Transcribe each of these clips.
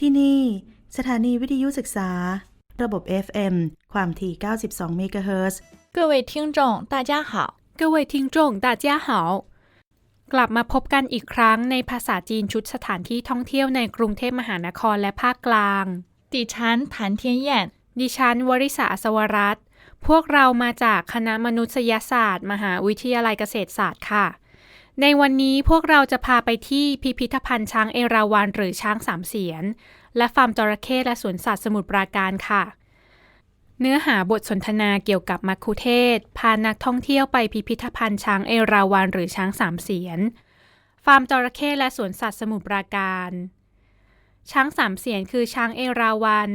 ที่นี่ สถานีวิทยุศึกษา ระบบ FM ความถี่ 92 เมกะเฮิรตซ์ 各位听众，大家好。各位听众，大家好。กลับมาพบกันอีกครั้งในภาษาจีนชุดสถานที่ท่องเที่ยวในกรุงเทพมหานครและภาคกลาง 底禅谭天燕， ดิฉันวริษาอัศวรัตน์พวกเรามาจากคณะมนุษยศาสตร์ มหาวิทยาลัยเกษตรศาสตร์ค่ะ ในวันนี้พวกเราจะพาไปที่พิพิธภัณฑ์ช้างเอราวัณหรือช้างสามเสียน และฟาร์มจระเข้และสวนสัตว์สมุทรปราการค่ะ เนื้อหาบทสนทนาเกี่ยวกับมัคคุเทศพานักท่องเที่ยวไปพิพิธภัณฑ์ช้างเอราวัณหรือช้างสามเสียน ฟาร์มจระเข้และสวนสัตว์สมุทรปราการ ช้างสามเสียนคือช้างเอราวัณ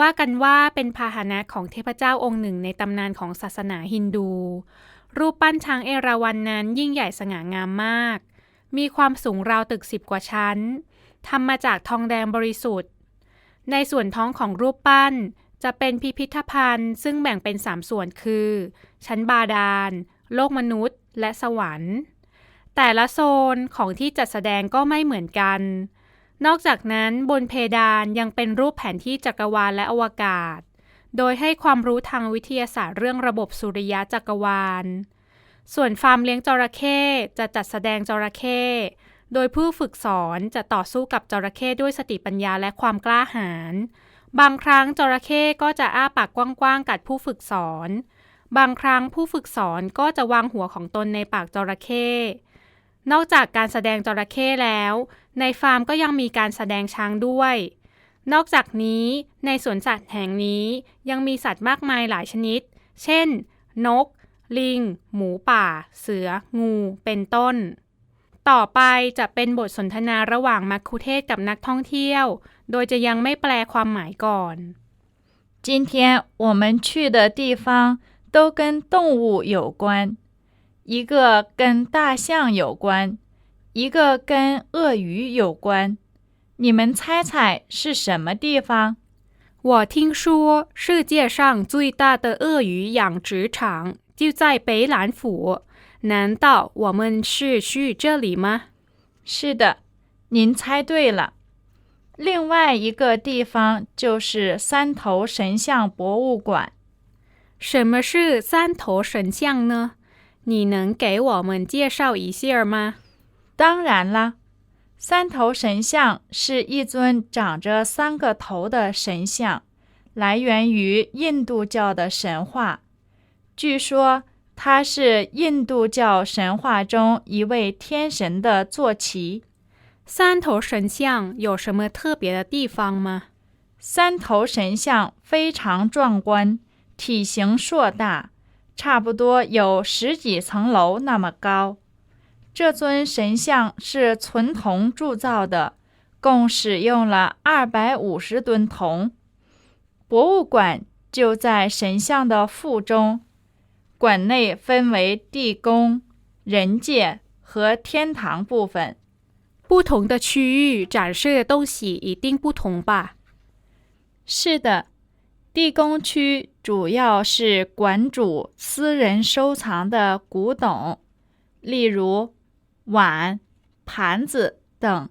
ว่ากันว่าเป็นพาหนะของเทพเจ้าองค์หนึ่งในตำนานของศาสนาฮินดู รูปปั้นช้างเอราวัณนนั้นยิ่งใหญ่สง่างามมาก มีความสูงราวตึกสิบกว่าชั้นทำมาจากทองแดงบริสุทธิ์ ในส่วนท้องของรูปปั้นจะเป็นพิพิธภัณฑ์ ซึ่งแบ่งเป็นสามส่วนคือ ชั้นบาดาล โลกมนุษย์ และสวรรค์ แต่ละโซนของที่จัดแสดงก็ไม่เหมือนกัน นอกจากนั้นบนเพดานยังเป็นรูปแผนที่จักรวาลและอวกาศ โดยให้ความรู้ทางวิทยาศาสตร์เรื่องระบบสุริยะจักรวาล ส่วนฟาร์มเลี้ยงจระเข้จะจัดแสดงจระเข้โดยผู้ฝึกสอนจะต่อสู้กับจระเข้ด้วยสติปัญญาและความกล้าหาญ บางครั้งจระเข้ก็จะอ้าปากกว้างๆกัดผู้ฝึกสอน บางครั้งผู้ฝึกสอนก็จะวางหัวของตนในปากจระเข้นอกจากการแสดงจระเข้แล้ว ในฟาร์มก็ยังมีการแสดงช้างด้วย นอกจากนี้ในสวนสัตว์แห่งนี้ยังมีสัตว์มากมายหลายชนิด เช่น นก ลิง หมูป่า เสือ งู เป็นต้น ต่อไปจะเป็นบทสนทนาระหว่างมัคคุเทศก์กับนักท่องเที่ยว โดยจะยังไม่แปลความหมายก่อน 今天我们去的地方都跟动物有关，一个跟大象有关，一个跟鳄鱼有关。 你们猜猜是什么地方？我听说世界上最大的鳄鱼养殖场就在北兰府，难道我们是去这里吗？是的，您猜对了。另外一个地方就是三头神像博物馆。什么是三头神像呢？你能给我们介绍一下吗？当然啦，三头神像是一尊长着三个头的神像，来源于印度教的神话。据说它是印度教神话中一位天神的坐骑。三头神像有什么特别的地方吗？三头神像非常壮观，体型硕大，差不多有十几层楼那么高。这尊神像是纯铜铸造的，共使用了二百五十吨铜。博物馆就在神像的腹中，馆内分为地宫、人界和天堂部分。不同的区域展示的东西一定不同吧？是的，地宫区主要是馆主私人收藏的古董，例如碗、盘子等。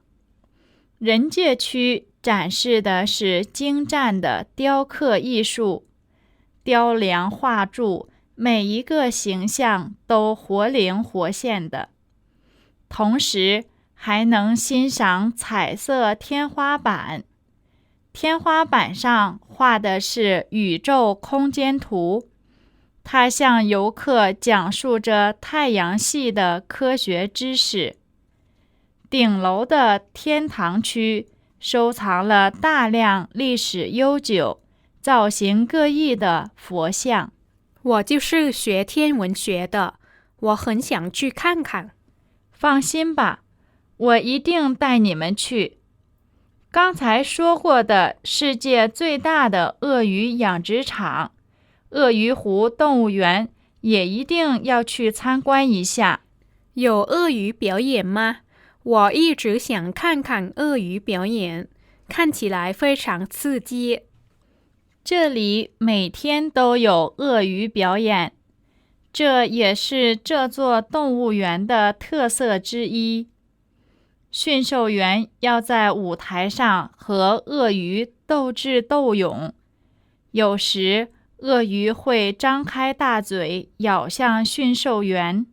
人界区展示的是精湛的雕刻艺术，雕梁画柱，每一个形象都活灵活现的，同时还能欣赏彩色天花板。天花板上画的是宇宙空间图，它向游客讲述着太阳系的科学知识。顶楼的天堂区收藏了大量历史悠久、造型各异的佛像。我就是学天文学的，我很想去看看。放心吧，我一定带你们去。刚才说过的世界最大的鳄鱼养殖场——鳄鱼湖动物园，也一定要去参观一下。有鳄鱼表演吗？我一直想看看鳄鱼表演，看起来非常刺激。这里每天都有鳄鱼表演，这也是这座动物园的特色之一。驯兽员要在舞台上和鳄鱼斗智斗勇。有时，鳄鱼会张开大嘴咬向驯兽员；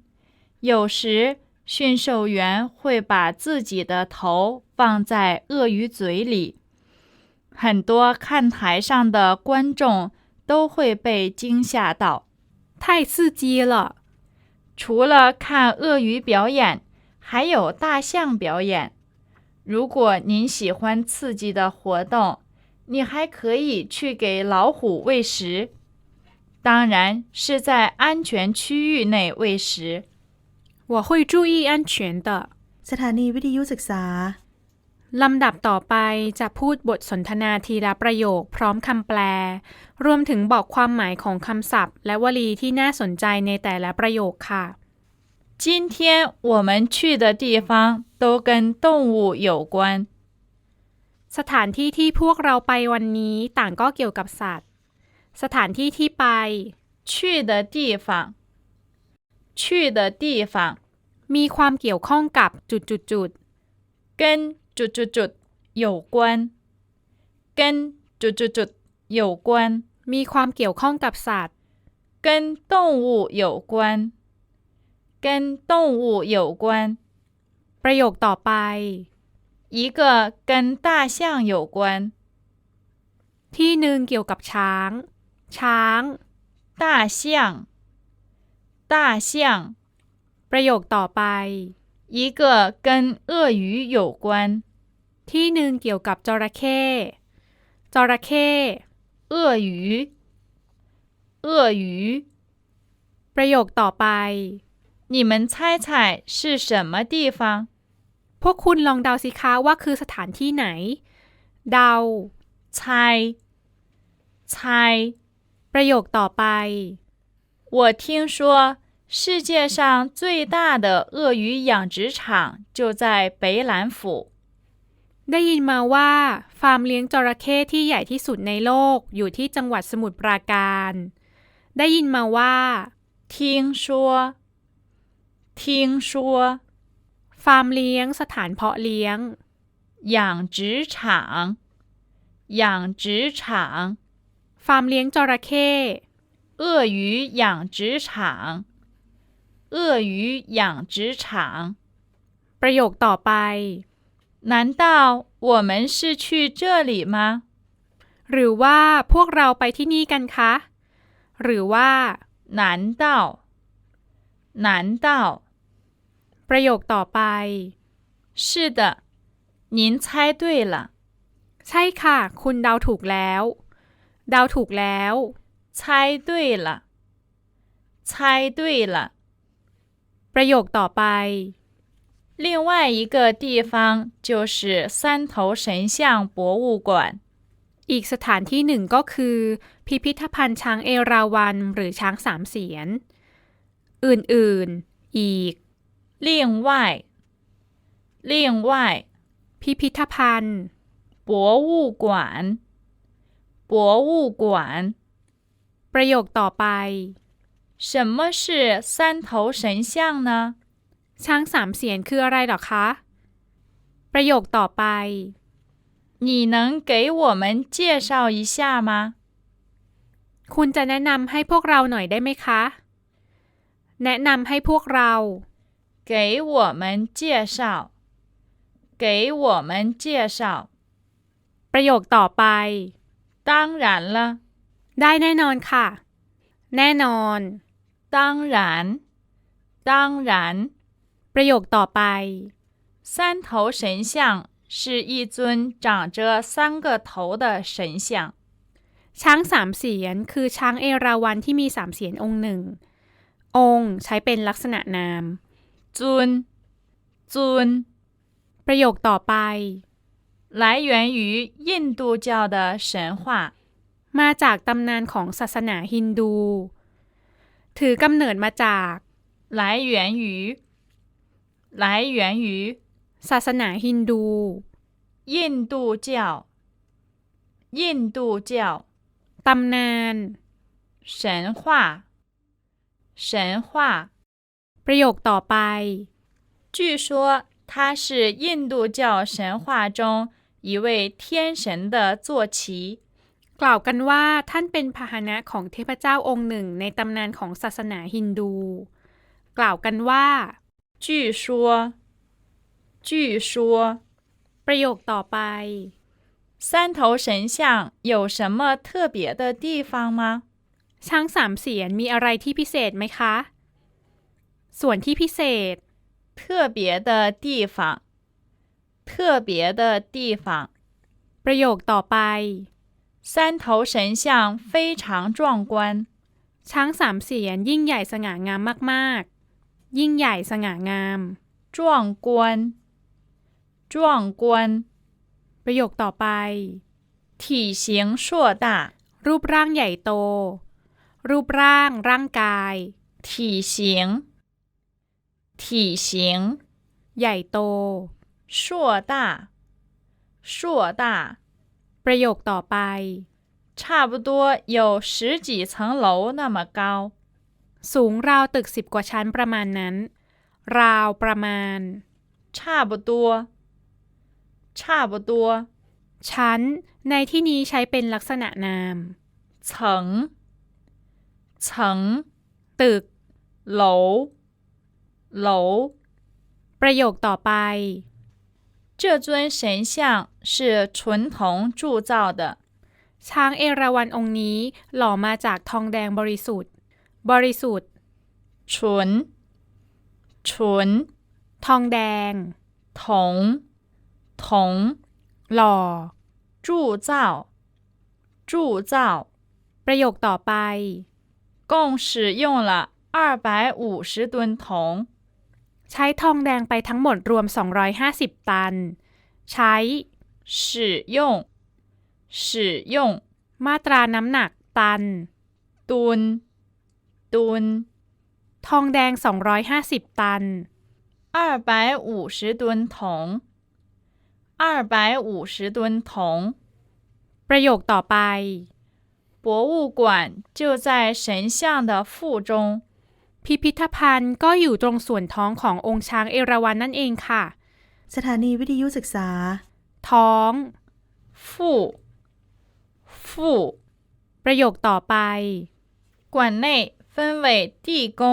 有时，驯兽员会把自己的头放在鳄鱼嘴里。很多看台上的观众都会被惊吓到。太刺激了！除了看鳄鱼表演，还有大象表演。如果您喜欢刺激的活动，你还可以去给老虎喂食，当然是在安全区域内喂食。我会注意安全的。 สถานีวิทยุศึกษา ลำดับต่อไปจะพูดบทสนทนาทีละประโยคพร้อมคำแปล รวมถึงบอกความหมายของคำศัพท์ และวลีที่น่าสนใจในแต่ละประโยคค่ะ 今天我们去的地方都跟动物有关。 สถานที่ที่พวกเราไปวันนี้ต่างก็เกี่ยวกับสัตว์ สถานที่ที่ไป 去的地方，去的地方 มีความเกี่ยวข้องกับจุดจุดจุด 跟จุดจุดจุด有关，跟จุดจุดจุด有关， มีความเกี่ยวข้องกับสัตว์ 跟动物有关，跟动物有关。 ประโยคต่อไป 一个跟大象有关， ที่หนึ่งเกี่ยวกับช้าง ช้าง 大象，大象。 ประโยคต่อไป 一个跟鳄鱼有关， ที่หนึ่งเกี่ยวกับจระเข้จระเข้ 鳄鱼，鳄鱼。 ประโยคต่อไป 你们猜猜是什么地方？ พวกคุณลองเดาสิคะว่าคือสถานที่ไหน เดา 猜，猜。 ประโยคต่อไป 我听说世界上最大的鳄鱼养殖场就在北兰府。 ได้ยินมาว่า ฟาร์มเลี้ยงจระเข้ที่ใหญ่ที่สุดในโลกอยู่ที่จังหวัดสมุทรปราการ ได้ยินมาว่า 听说，听说 ฟาร์มเลี้ยงสถานเพาะเลี้ยง 养殖场，养殖场。 ฟาร์มเลี้ยงจระเข้ 鳄鱼养殖场，鳄鱼养殖场。 ประโยคต่อไป 难道我们是去这里吗？ หรือว่าพวกเราไปที่นี่กันคะ หรือว่า 难道？难道？ ประโยคต่อไป 是的，您猜对了， ใช่ค่ะ คุณเดาถูกแล้ว เ ดาถูกแล้ว 猜对了，猜对了。 ประโยคต่อไป 另外一个地方就是三头神像博物馆。 อีกสถานที่หนึ่งก็คือ พิพิธภัณฑ์ช้างเอราวัณหรือช้างสามเสียน อื่นๆ อีก 另外，另外， พิพิธภัณฑ์ 博物馆， 博物馆。 ประโยคต่อไป 什么是三头神像呢？ ช้างสามเสียนคืออะไรหรอคะ ประโยคต่อไป 你能给我们介绍一下吗？ คุณจะแนะนำให้พวกเราหน่อยได้ไหมคะ แนะนำให้พวกเรา 给我们介绍，给我们介绍。 ประโยคต่อไป 当然了， ได้แน่นอนค่ะ แน่นอน 当然，当然。 ประโยคต่อไป 三头神像是一尊长着三个头的神像。 ช้างสามเสียนคือช้างเอราวัณที่มีสามเสียนองค์หนึ่ง องค์ใช้เป็นลักษณะนาม 尊，尊， ประโยคต่อไป 来源于印度教的神话。 มาจากตำนานของศาสนาฮินดู ถือกำเนิดมาจาก 来源于，来源于 ศาสนาฮินดู 印度教，印度教 ตำนาน 神话，神话。 ประโยคต่อไป 据说 他是印度教神话中 一位天神的坐骑。 กล่าวกันว่าท่านเป็นพาหนะของเทพเจ้าองค์หนึ่งในตำนานของศาสนาฮินดู กล่าวกันว่า 据说，据说， ประโยคต่อไป 三头神像有什么特别的地方吗？ ช้างสามเสียนมีอะไรที่พิเศษไหมคะ ส่วนที่พิเศษ 特别的地方， 特别的地方。 ประโยคต่อไป 三头神像非常壮观， ช้างสามเสียนยิ่งใหญ่สง่างามมากๆ ยิ่งใหญ่สง่างาม 壮观，壮观。 ประโยคต่อไป 体型硕大， รูปร่างใหญ่โต รูปร่าง ร่างกาย 体型，体型 ใหญ่โต 硕大，硕大。 ประโยคต่อไป 差不多有十几层楼那么高， สูงราวตึกสิบกว่าชั้นประมาณนั้น ราวประมาณ 差不多，差不多。 ชั้น ในที่นี้ใช้เป็นลักษณะนาม 层，层 ตึก 楼，楼。 ประโยคต่อไป 这尊神像是纯铜铸造的， ช้างเอราวัณองค์นี้หล่อมาจากทองแดงบริสุทธิ์ บริสุทธิ์ 纯，纯 ทองแดง 铜，铜 หล่อ 铸造，铸造。 ประโยคต่อไป 共使用了二百五十吨铜， ใช้ทองแดงไปทั้งหมดรวม 250 ตัน ใช้ 使用，使用 มาตราน้ำหนัก ตัน 吨，吨 ทองแดง 250 ตัน 二百五十吨铜，二百五十吨铜。 ประโยคต่อไป 博物馆就在神像的腹中， พิพิธภัณฑ์ก็อยู่ตรงส่วนท้องขององค์ช้างเอราวัณนั่นเองค่ะ สถานีวิทยุศึกษา ท้อง 腹，腹。 ประโยคต่อไป 馆内分为地宫、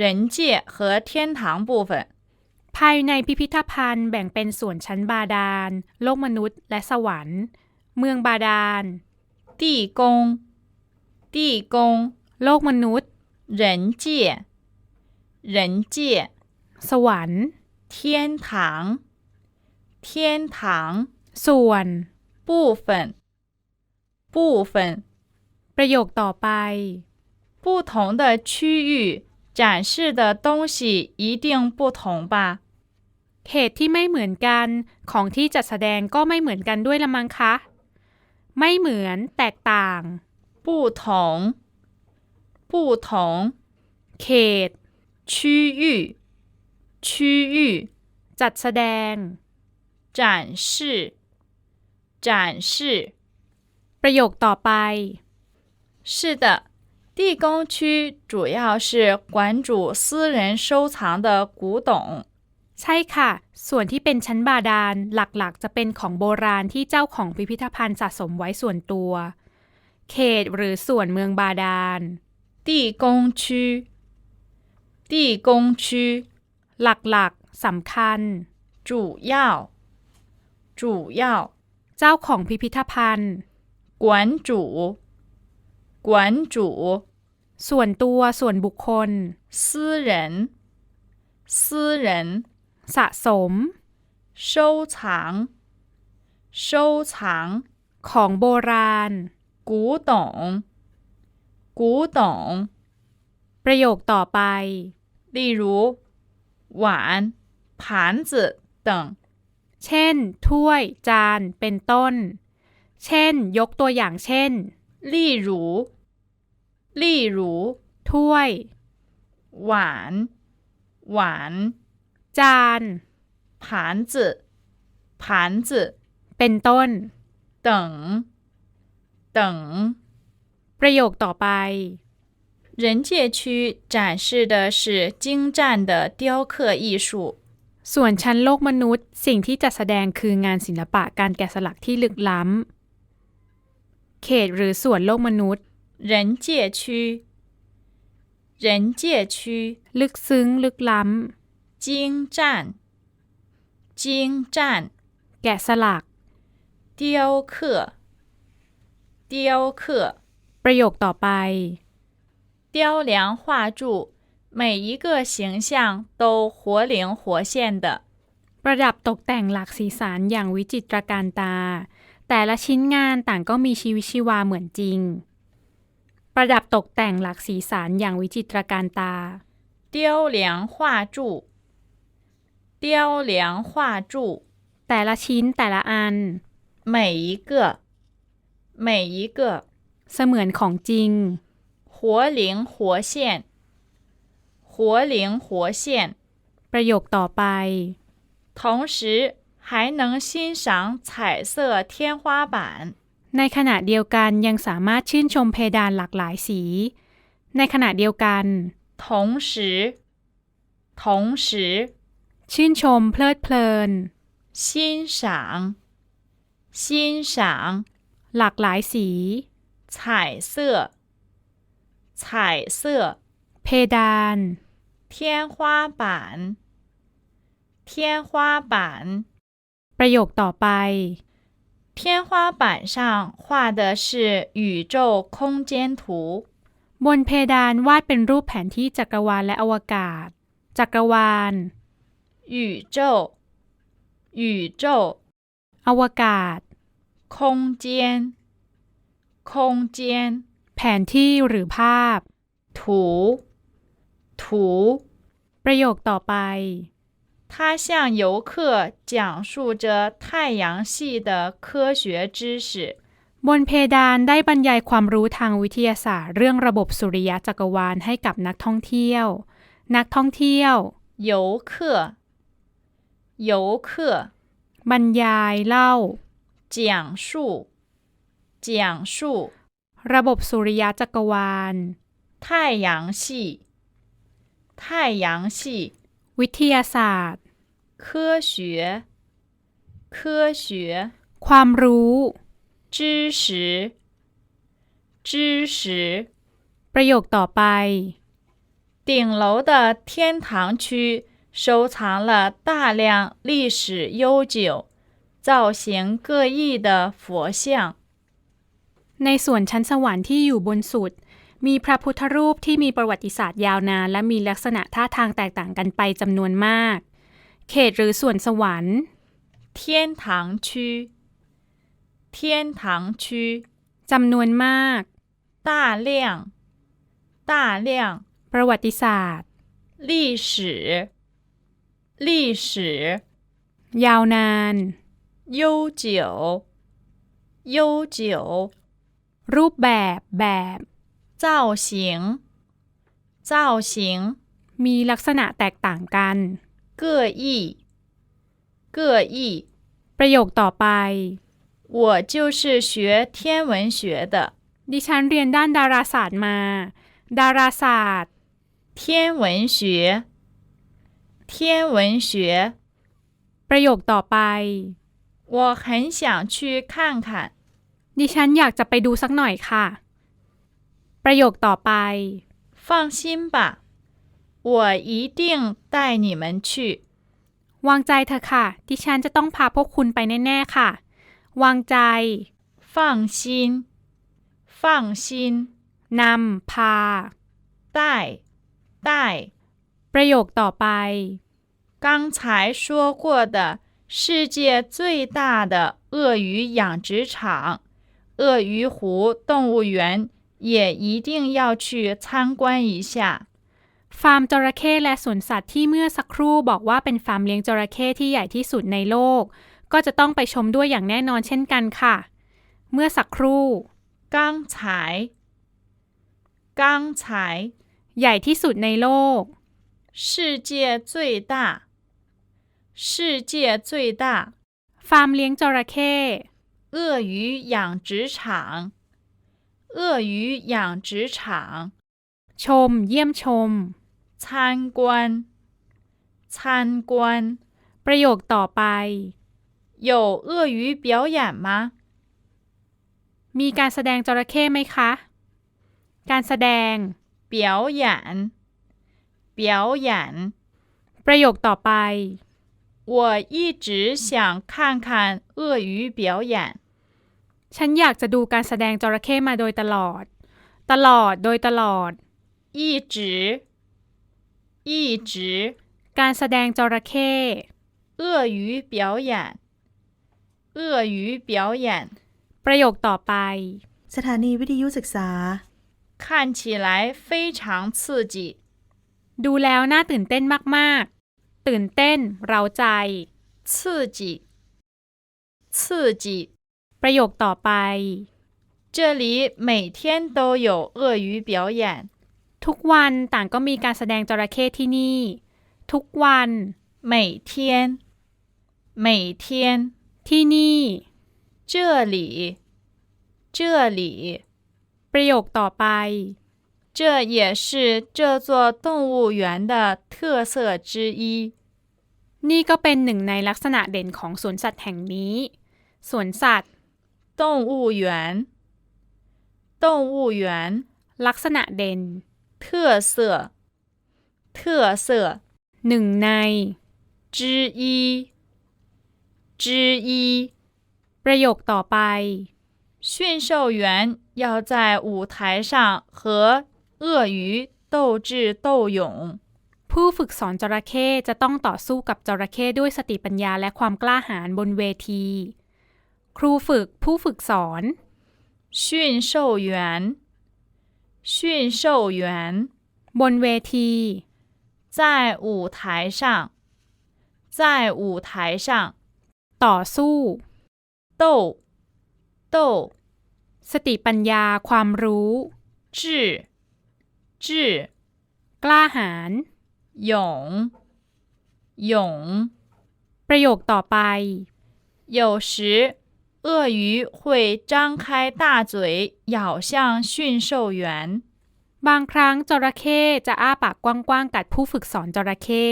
人界和天堂部分。 ภายในพิพิธภัณฑ์แบ่งเป็นส่วนชั้นบาดาล โลกมนุษย์ และสวรรค์ เมืองบาดาล 地宫，地宫， โลกมนุษย์ 人界，人界， สวรรค์ 天堂，天堂， ส่วน 部分，部分， ประโยคต่อไป 不同的区域展示的东西一定不同吧？ เขตที่ไม่เหมือนกันของที่จัดแสดงก็ไม่เหมือนกันด้วยละมั้งคะ ไม่เหมือนแตกต่าง 不同， 不同， เขต 区域，区域。 จัดแสดง 展示，展示。 ประโยคต่อไป 是的，地宫区主要是馆主私人收藏的古董。 ใช่ค่ะ ส่วนที่เป็นชั้นบาดาลหลักๆ จะเป็นของโบราณที่เจ้าของพิพิธภัณฑ์สะสมไว้ส่วนตัว เขตหรือส่วนเมืองบาดาล 地宫区，地宫区 หลักๆสำคัญ 主要，主要 เจ้าของพิพิธภัณฑ์ 馆主，馆主 ส่วนตัวส่วนบุคคล 私人，私人 สะสม 收藏，收藏。 ของโบราณ 古董，古董， ประโยคต่อไป 例如碗、盘子等。 เช่น ถ้วย จาน เป็นต้น เช่น ยกตัวอย่างเช่น 例如，例如 ถ้วย 碗、碗、 จาน 盘子、盘子 เป็นต้น 等等。 ประโยคต่อไป 人界区展示的是精湛的雕刻艺术。 ส่วนชั้นโลกมนุษย์ สิ่งที่จัดแสดงคืองานศิลปะการแกะสลักที่ลึกล้ำ เขตหรือส่วนโลกมนุษย์ 人界区，人界区， ลึกซึ้ง ลึกล้ 精湛，精湛， ำ แกะสลัก 雕刻，雕刻， ประโยคต่อไป 雕梁画柱，每一个形象都活灵活现的。 ประดับตกแต่งหลากสีสันอย่างวิจิตรการตา แต่ละชิ้นงานต่างก็มีชีวิตชีวาเหมือนจริง ประดับตกแต่งหลากสีสันอย่างวิจิตรการตา 雕梁画柱，雕梁画柱， แต่ละชิ้นแต่ละอัน 每一个，每一个 เสมือนของจริง 活灵活现，活灵活现。 ประโยคต่อไป 同时还能欣赏彩色天花板。 ในขณะเดียวกันยังสามารถชื่นชมเพดานหลากหลายสี ในขณะเดียวกัน 同时，同时 ชื่นชมเพลิดเพลิน 欣赏，欣赏 หลากหลายสี 彩色，彩色 เพดาน 天花板，天花板。 ประโยคต่อไป 天花板上画的是宇宙空间图。 บนเพดานวาดเป็นรูปแผนที่จักรวาลและอวกาศ จักรวาล 宇宙，宇宙， อวกาศ 空间， 空间， แผนที่หรือภาพ 图，图。 ประโยคต่อไป 它向游客讲述着太阳系的科学知识。 บนเพดานได้บรรยายความรู้ทางวิทยาศาสตร์เรื่องระบบสุริยะจักรวาลให้กับนักท่องเที่ยว นักท่องเที่ยว 游客，游客 บรรยายเล่า 讲述， 讲述 ระบบสุริยะจักรวาล 太阳系，太阳系 วิทยาศาสตร์ 科学，科学 ความรู้ 知识，知识。 ประโยคต่อไป 顶楼的天堂区收藏了大量历史悠久、造型各异的佛像。 ในส่วนชั้นสวรรค์ที่อยู่บนสุด มีพระพุทธรูปที่มีประวัติศาสตร์ยาวนานและมีลักษณะท่าทางแตกต่างกันไปจำนวนมาก เขตหรือส่วนสวรรค์ 天堂区，天堂区， จำนวนมาก 大量，大量 ประวัติศาสตร์ 历史，历史 ยาวนาน 悠久，悠久 รูปแบบ แบบ 造型，造型。 มีลักษณะแตกต่างกัน 各异，各异。 ประโยคต่อไป 我就是学天文学的， ดิฉันเรียนด้านดาราศาสตร์มา ดาราศาสตร์ 天文学，天文学。 ประโยคต่อไป 我很想去看看， ดิฉันอยากจะไปดูสักหน่อยค่ะ ประโยคต่อไป 放心吧，我一定带你们去。 วางใจเถอะค่ะ ดิฉันจะต้องพาพวกคุณไปแน่ๆค่ะ วางใจ 放心，放心， นำ พา 带，带。 ประโยคต่อไป 刚才说过的世界最大的鳄鱼养殖场—— 鳄鱼湖动物园，也一定要去参观一下。 ฟาร์มจระเข้และสวนสัตว์ที่เมื่อสักครู่บอกว่าเป็นฟาร์มเลี้ยงจระเข้ที่ใหญ่ที่สุดในโลก ก็จะต้องไปชมด้วยอย่างแน่นอนเช่นกันค่ะ เมื่อสักครู่ 刚才，刚才， ใหญ่ที่สุดในโลก 世界最大，世界最大， ฟาร์มเลี้ยงจระเข้ 鳄鱼养殖场，鳄鱼养殖场。 ชม เยี่ยมชม 参观，参观。 ประโยคต่อไป 有鳄鱼表演吗？ มีการแสดงจระเข้ไหมคะ การแสดง 表演，表演。 ประโยคต่อไป 我一直想看看鳄鱼表演。 ฉันอยากจะดูการแสดงจระเข้มาโดยตลอด ตลอดโดยตลอด 一直，一直。 การแสดงจระเข้ 鳄鱼表演，鳄鱼表演。 ประโยคต่อไป สถานีวิทยุศึกษา 看起来非常刺激。 ดูแล้วน่าตื่นเต้นมาก ๆ ตื่นเต้น เราใจ 刺激，刺激。 ประโยคต่อไป 这里每天都有鳄鱼表演。 ทุกวันต่างก็มีการแสดงจระเข้ที่นี่ ทุกวัน 每天，每天。 ที่นี่ 这里，这里。 ประโยคต่อไป 这也是这座动物园的特色之一。 นี่ก็เป็นหนึ่งในลักษณะเด่นของสวนสัตว์แห่งนี้ สวนสัตว์ 动物园，动物园 ลักษณะเด่น 特色，特色 หนึ่งใน 之一，之一。 ประโยคต่อไป 驯兽员要在舞台上和鳄鱼斗智斗勇。 ผู้ฝึกสอนจระเข้จะต้องต่อสู้กับจระเข้ด้วยสติปัญญาและความกล้าหาญบนเวที ครูฝึกผู้ฝึกสอน 驯兽员，驯兽员 บนเวที 在舞台上，在舞台上 ต่อสู้ 斗斗 สติปัญญาความรู้ 智智 กล้าหาญ 勇勇。 ประโยคต่อไป 有时， 鳄鱼会张开大嘴咬向驯兽员。 บางครั้งจระเข้จะอ้าปากกว้างๆกัดผู้ฝึกสอนจระเข้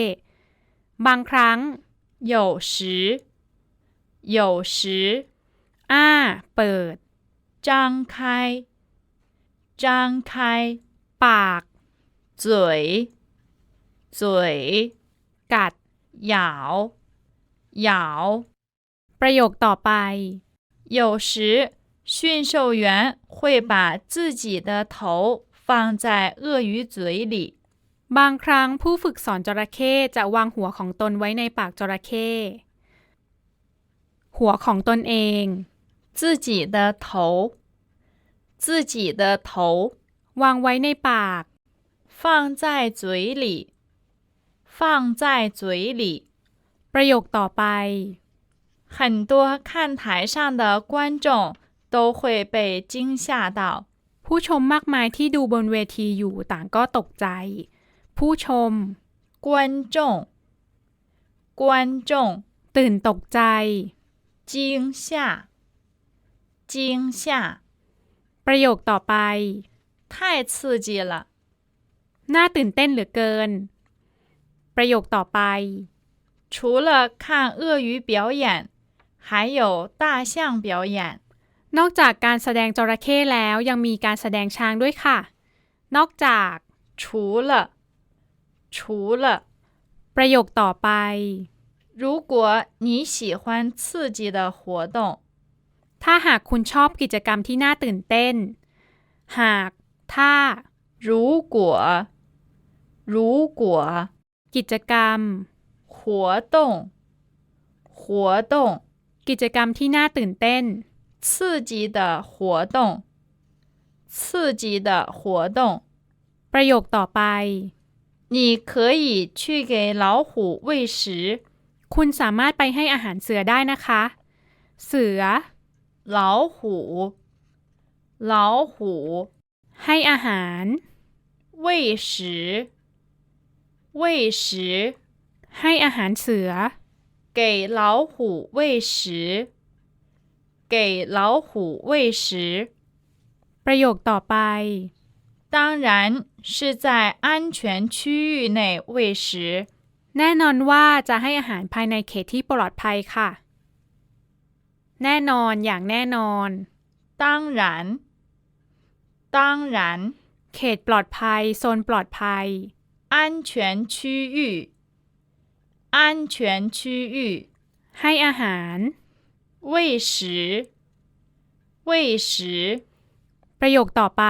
บางครั้ง 有时，有时 อ้า เปิด 张开，张开 ปาก 嘴，嘴 กัด 咬，咬。 ประโยคต่อไป 有时，驯兽员会把自己的头放在鳄鱼嘴里。 บางครั้งผู้ฝึกสอนจระเข้จะวางหัวของตนไว้ในปากจระเข้หัวของตนเอง 自己的头，自己的头 วางไว้ในปาก 放在嘴里，放在嘴里。 ประโยคต่อไป 很多看台上的观众都会被惊吓到。 ผู้ชมมากมายที่ดูบนเวทีอยู่ต่างก็ตกใจ ผู้ชม 观众，观众 ตื่นตกใจ 惊吓，惊吓， ประโยคต่อไป 太刺激了。 น่าตื่นเต้นเหลือเกิน ประโยคต่อไป 除了看鳄鱼表演， 还有大象表演。 นอกจากการแสดงจระเข้แล้วยังมีการแสดงช้างด้วยค่ะ นอกจาก 除了，除了， ประโยคต่อไป 如果你喜欢刺激的活动， ถ้าหากคุณชอบกิจกรรมที่น่าตื่นเต้น หาก ถ้า 如果，如果 กิจกรรม 活动，活动， กิจกรรมที่น่าตื่นเต้น 刺激的活动，刺激的活动， ประโยคต่อไป 你可以去给老虎喂食。 คุณสามารถไปให้อาหารเสือได้นะคะ เสือ 老虎，老虎 ให้อาหาร 喂食，喂食， ให้อาหารเสือ 给老虎喂食，给老虎喂食。 ประโยคต่อไป 当然是在安全区域内喂食。 แน่นอนว่าจะให้อาหารภายในเขตที่ปลอดภัยค่ะ แน่นอนอย่างแน่นอน 当然，当然， เขตปลอดภัย โซนปลอดภัย 安全区域， 安全区域， ให้อาหาร 喂食，喂食， ประโยคต่อไป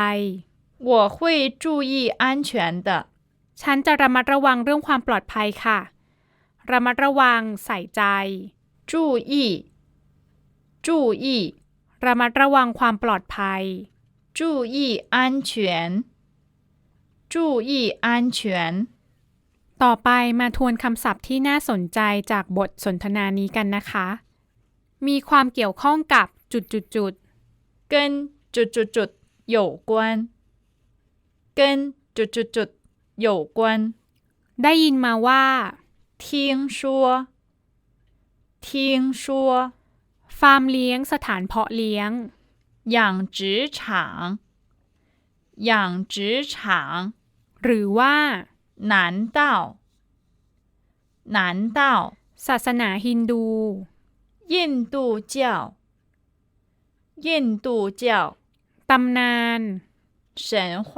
我会注意安全的。 ฉันจะระมัดระวังเรื่องความปลอดภัยค่ะ ระมัดระวังใส่ใจ 注意，注意， ระมัดระวังความปลอดภัย 注意安全，注意安全。 ต่อไปมาทวนคำศัพท์ที่น่าสนใจจากบทสนทนานี้กันนะคะ มีความเกี่ยวข้องกับจุดจุดจุด 跟จุดจุดจุด有关，跟จุดจุดจุด有关。 ได้ยินมาว่า 听说，听说， ฟาร์มเลี้ยงสถานเพาะเลี้ยง 养殖场，养殖场， หรือว่า 难道，难道 ศาสนาฮินดู 印度教，印度教 ตำนาน 神话，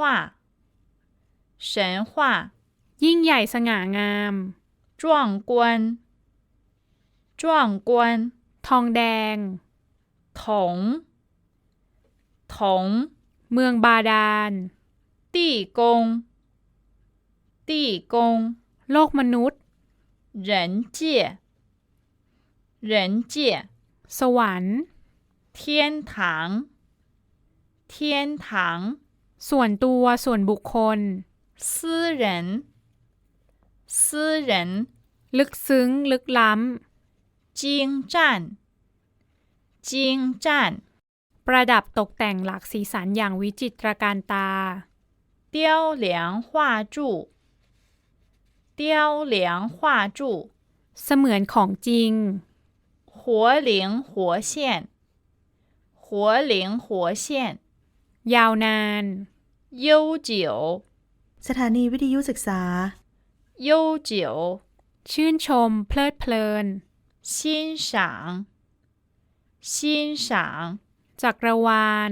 神话 ยิ่งใหญ่สง่างาม 壮观，壮观。 ทองแดง 铜，铜 เมืองบาดาล 地 宫，地宫 โลกมนุษย์ 人界，人界 สวรรค์ 天堂，天堂 ส่วนตัวส่วนบุคคล 私人，私人 ลึกซึ้ง ลึกล้ 精湛，精湛 ำ ประดับตกแต่งหลากสีสันอย่างวิจิตรการตา 雕梁画柱，雕梁画柱。 เสมือนของจริง 活灵活现，活灵活现， ยาวนาน 悠久， สถานีวิทยุศึกษา 悠久， ชื่นชม เพลิดเพลิน 欣赏，欣赏， จักรวาล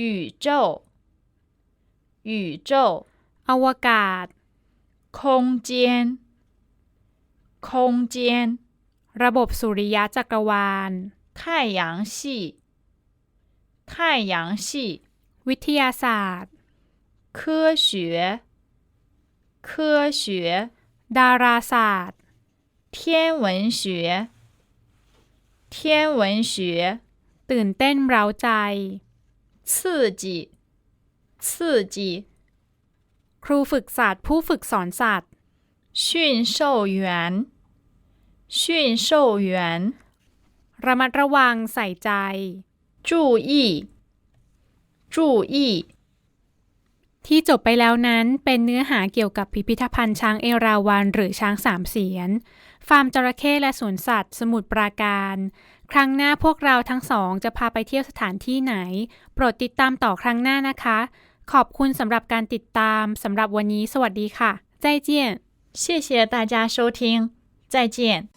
宇宙，宇宙， อวกาศ 空间，空间， ระบบสุริยะจักรวาล 太阳系，太阳系， วิทยาศาสตร์ 科学，科学。 ดาราศาสตร์ 天文学，天文学， ตื่นเต้นเร้าใจ 刺激，刺激， ครูฝึกสัตว์ผู้ฝึกสอนสัตว์ 驯兽员，驯兽员， ระมัดระวังใส่ใจ 注意，注意， ที่จบไปแล้วนั้นเป็นเนื้อหาเกี่ยวกับพิพิธภัณฑ์ช้างเอราวัณหรือช้างสามเสียน ฟาร์มจระเข้และสวนสัตว์ สมุทรปราการ ครั้งหน้าพวกเราทั้งสองจะพาไปเที่ยวสถานที่ไหน โปรดติดตามต่อครั้งหน้านะคะ ขอบคุณสำหรับการติดตามสำหรับวันนี้ สวัสดีค่ะใจเจียน 谢谢大家收听，再见。